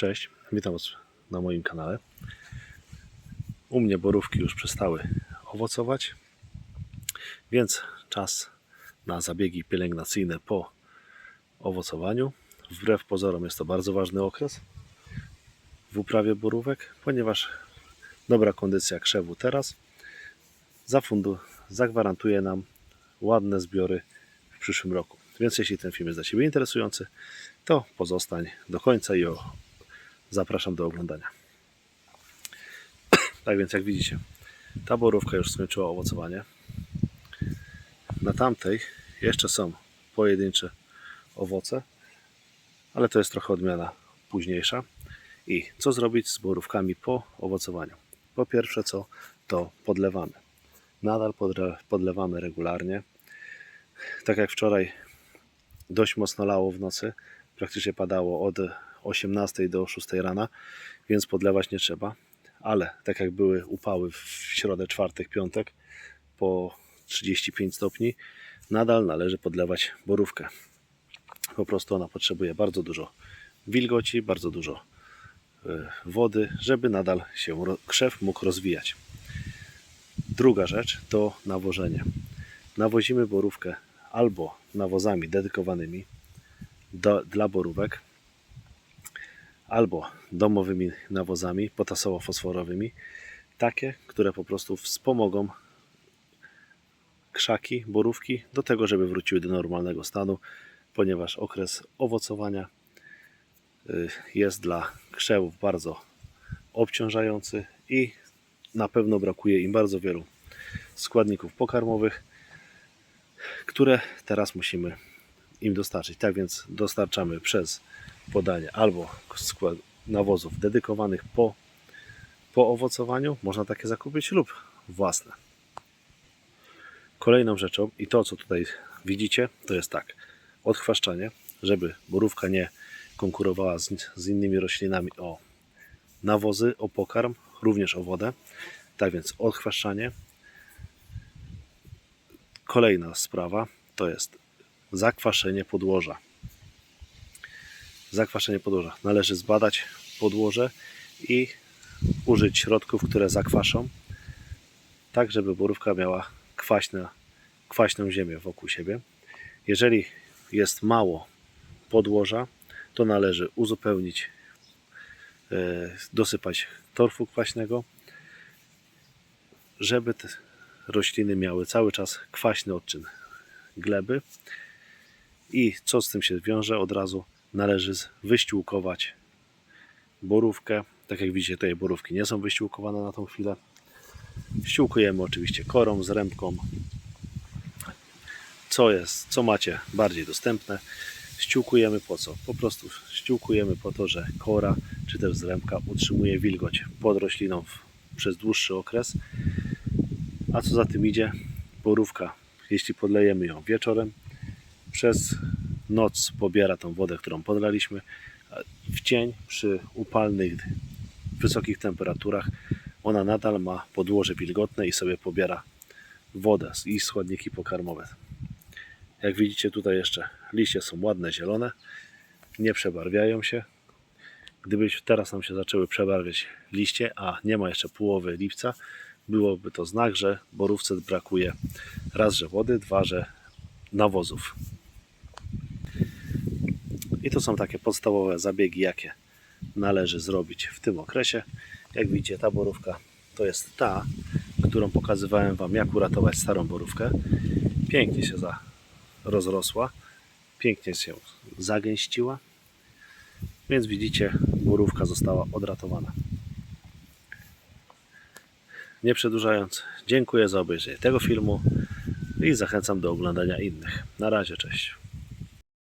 Cześć, witam Was na moim kanale. U mnie borówki już przestały owocować, więc czas na zabiegi pielęgnacyjne po owocowaniu. Wbrew pozorom jest to bardzo ważny okres w uprawie borówek, ponieważ dobra kondycja krzewu teraz zafundu, zagwarantuje nam ładne zbiory w przyszłym roku. Więc jeśli ten film jest dla Ciebie interesujący, to pozostań do końca i o, zapraszam do oglądania. Tak więc jak widzicie, ta borówka już skończyła owocowanie. Na tamtej jeszcze są pojedyncze owoce, ale to jest trochę odmiana późniejsza. I co zrobić z borówkami po owocowaniu? Po pierwsze co, to podlewamy. Nadal podle- podlewamy regularnie. Tak jak wczoraj dość mocno lało w nocy, praktycznie padało od 18 do 6 rana, więc podlewać nie trzeba. Ale tak jak były upały w środę, czwartek, piątek po 35 stopni, nadal należy podlewać borówkę. Po prostu ona potrzebuje bardzo dużo wilgoci, bardzo dużo y, wody, żeby nadal się krzew mógł rozwijać. Druga rzecz to nawożenie. Nawozimy borówkę albo nawozami dedykowanymi do, dla borówek, albo domowymi nawozami potasowo-fosforowymi, takie, które po prostu wspomogą krzaki, borówki do tego, żeby wróciły do normalnego stanu, ponieważ okres owocowania y, jest dla krzewów bardzo obciążający i na pewno brakuje im bardzo wielu składników pokarmowych, które teraz musimy im dostarczyć. Tak więc dostarczamy przez podanie albo skład nawozów dedykowanych po, po owocowaniu, można takie zakupić, lub własne. Kolejną rzeczą i to, co tutaj widzicie, to jest tak, odchwaszczanie, żeby borówka nie konkurowała z, z innymi roślinami o nawozy, o pokarm, również o wodę. Tak więc odchwaszczanie. Kolejna sprawa to jest zakwaszenie podłoża. Zakwaszenie podłoża. Należy zbadać podłoże i użyć środków, które zakwaszą, tak żeby borówka miała kwaśne, kwaśną ziemię wokół siebie. Jeżeli jest mało podłoża, to należy uzupełnić, e, dosypać torfu kwaśnego, żeby te rośliny miały cały czas kwaśny odczyn gleby. I co z tym się wiąże? Od razu należy wyściółkować borówkę. Tak jak widzicie, tutaj borówki nie są wyściółkowane na tą chwilę. Ściółkujemy oczywiście korą, z rębką. Co jest, co macie bardziej dostępne. Ściółkujemy po co? Po prostu ściółkujemy po to, że kora czy też zrębka utrzymuje wilgoć pod rośliną przez dłuższy okres. A co za tym idzie, borówka, jeśli podlejemy ją wieczorem, przez noc pobiera tą wodę, którą podlaliśmy. W dzień przy upalnych, wysokich temperaturach ona nadal ma podłoże wilgotne i sobie pobiera wodę i składniki pokarmowe. Jak widzicie tutaj jeszcze liście są ładne, zielone, nie przebarwiają się. Gdyby teraz nam się zaczęły przebarwiać liście, a nie ma jeszcze połowy lipca, byłoby to znak, że borówce brakuje raz, że wody, dwa, że nawozów. To są takie podstawowe zabiegi, jakie należy zrobić w tym okresie. Jak widzicie, ta borówka to jest ta, którą pokazywałem Wam, jak uratować starą borówkę. Pięknie się za rozrosła, pięknie się zagęściła, więc widzicie, borówka została odratowana. Nie przedłużając, dziękuję za obejrzenie tego filmu i zachęcam do oglądania innych. Na razie, cześć.